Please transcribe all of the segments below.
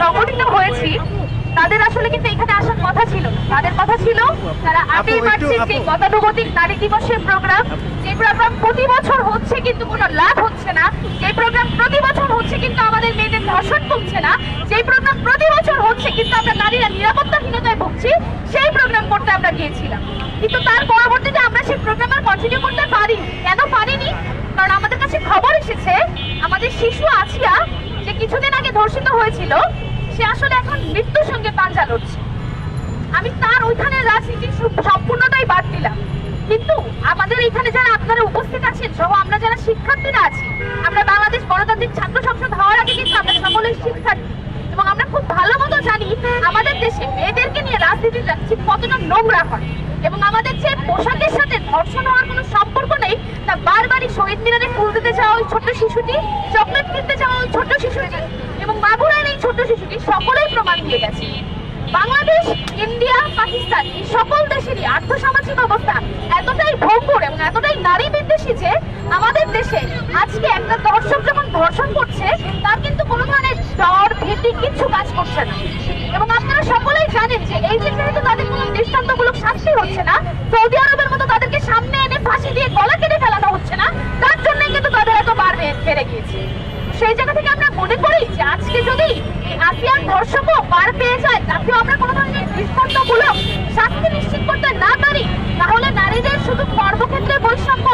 সংগঠিত হয়েছি তাদের আসলে কিন্তু এখানে আসার কথা ছিল। তাদের কথা ছিল তারা একটু মার্চের যে গতানুগতিক নারী দিবসের প্রোগ্রাম। যে প্রোগ্রাম প্রতি বছর হচ্ছে কিন্তু কোনো লাভ হচ্ছে না। যে প্রোগ্রাম প্রতি বছর হচ্ছে কিন্তু আমাদের মেয়েদের ধর্ষণ কমছে না। যে প্রোগ্রাম প্রতি বছর হচ্ছে কিন্তু আমরা নারীরা নিরাপত্তাহীনতায় ভুগছি সেই প্রোগ্রাম করতে আমরা গিয়েছিলাম। কিন্তু তার পরবর্তীতে আমরা সেই প্রোগ্রাম আর কন্টিনিউ করতে পারি কেন পারিনি? কারণ আমাদের কাছে খবর এসেছে আমাদের শিশু আছিয়া যে কিছুদিন আগে ধর্ষিত হয়েছিল সে আসলে এখন মৃত্যুর সঙ্গে পাঞ্জা লড়ছে। আমি তার ওইখানে রাজনীতি সু- সম্পূর্ণটাই বাদ দিলাম। কিন্তু আমাদের এখানে যারা আপনারা উপস্থিত আছেন সহ আমরা যারা শিক্ষার্থীরা আছি, আমরা বাংলাদেশ গণতান্ত্রিক ছাত্র সংসদ হওয়ার আগে কিন্তু আমরা সকলেই শিক্ষার্থী। এবং আমরা খুব ভালো মতো জানি আমাদের দেশে মেয়েদেরকে নিয়ে রাজনীতিটা ঠিক কতটা নোংরা হয়। এবং আমাদের যে পোশাকের সাথে ধর্ষণ হওয়ার কোনো সম্পর্ক নেই, তা বারবারই শহীদ মিনারে ফুল দিতে যাওয়া ওই ছোট্ট শিশুটি, চকলেট কিনতে যাওয়া ওই ছোট্ট শিশুটি এবং বাবুরার এই ছোট্ট শিশুটি সকলেই প্রমাণ দিয়ে গেছে। বাংলাদেশ, ইন্ডিয়া, পাকিস্তান এই সকল দেশেরই আর্থসামাজিক অবস্থা এতটাই ভঙ্গুর এবং এতটাই নারী বিদ্বেষী যে আমাদের দেশে আজকে একটা দর্শক যখন ধর্ষণ করছে, তার কিন্তু কোনো ধরনের ডর, ভীতি কিচ্ছু কাজ করছে না। এবং আপনারা সকলেই জানেন যে এই যে যেহেতু তাদের কোনো দৃষ্টান্তমূলক শাস্তি হচ্ছে না। সৌদি আরবের মতো তাদেরকে সামনে এনে ফাঁসি দিয়ে গলা কেটে ফেলানো হচ্ছে না। তার জন্যই কিন্তু তাদের এত বার বেড়ে গিয়েছে। সেই জায়গা থেকে যে আজকে যদি আসিয়ান ধর্ষকও পার পেয়ে যায়, তাকেও আমরা কোনো ধরনের দৃষ্টান্তমূলক শাস্তি নিশ্চিত করতে না পারি, তাহলে নারীদের শুধু কর্মক্ষেত্রে বৈষম্য,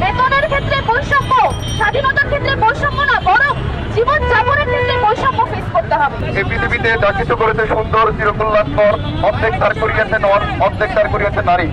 বেতনের ক্ষেত্রে বৈষম্য, স্বাধীনতার ক্ষেত্রে বৈষম্য না, বরং জীবন যাপনের ক্ষেত্রে বৈষম্য ফেস করতে হবে। এই পৃথিবীতে যা কিছু করেছে সুন্দর চিরকল্যাণকর অর্ধেক তার করিয়াছে নর অর্ধেক তার করিয়াছে নারী।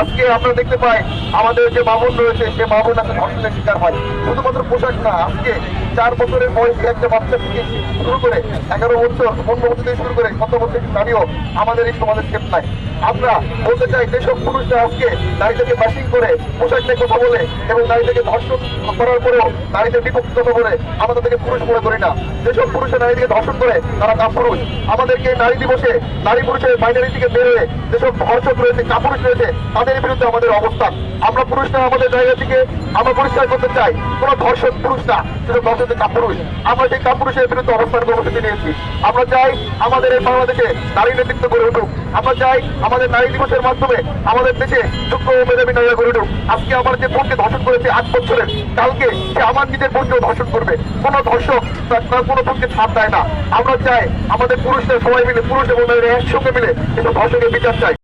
আজকে আমরা দেখতে পাই আমাদের যে মামুন রয়েছে, সে মামুন আছে ধর্ষণের শিকার হয়। শুধুমাত্র পোশাক না, আজকে চার বছরের বয়সী একটা বাচ্চা থেকে শুরু করে এগারো বছর পনেরো বছর থেকে শুরু করে কত বছর নারীও আমাদের এই সমাজের ক্ষেপ নাই। আমরা বলতে চাই, যেসব পুরুষরা আজকে নারীদেরকে ব্যাসিং করে, পোশাক নিয়ে কথা বলে এবং নারীদেরকে ধর্ষণ করার পরেও নারীদের বিপক্ষে কথা বলে, আমরা তাদেরকে পুরুষ মনে করি না। যেসব পুরুষরা নারীদেরকে ধর্ষণ করে, তারা কাপুরুষ। আমাদেরকে নারী দিবসে নারী পুরুষের বাইনারি থেকে বেরোয় যেসব ধর্ষক রয়েছে, কাপুরুষ রয়েছে তাদের বিরুদ্ধে আমাদের অবস্থান। আমরা পুরুষরা আমাদের জায়গা থেকে আমরা পরিষ্কার করতে চাই। কোন ধর্ষক পুরুষ না, শুধু ধর্ষক কাপুরুষ আমরা সেই কাপুরুষের বিরুদ্ধে অবস্থান কর্মসূচি নিয়েছি। আমরা চাই আমাদের এই বাংলাদেশে নারী নেতৃত্ব গড়ে উঠুক। আমরা চাই আমাদের নারী দিবসের মাধ্যমে আমাদের দেশে যোগ্য মেধাবী নারীরা গড়ে উঠুক। আজকে আমার যে বোনকে ধর্ষণ করেছে আট বছরের, কালকে সে আমার নিজের বোনকেও ধর্ষণ করবে। কোন ধর্ষক তার কোনো বোনকে ছাড় দেয় না। আমরা চাই আমাদের পুরুষরা সবাই মিলে, পুরুষ এবং নারীরা একসঙ্গে মিলে কিন্তু ধর্ষকের বিচার চাই।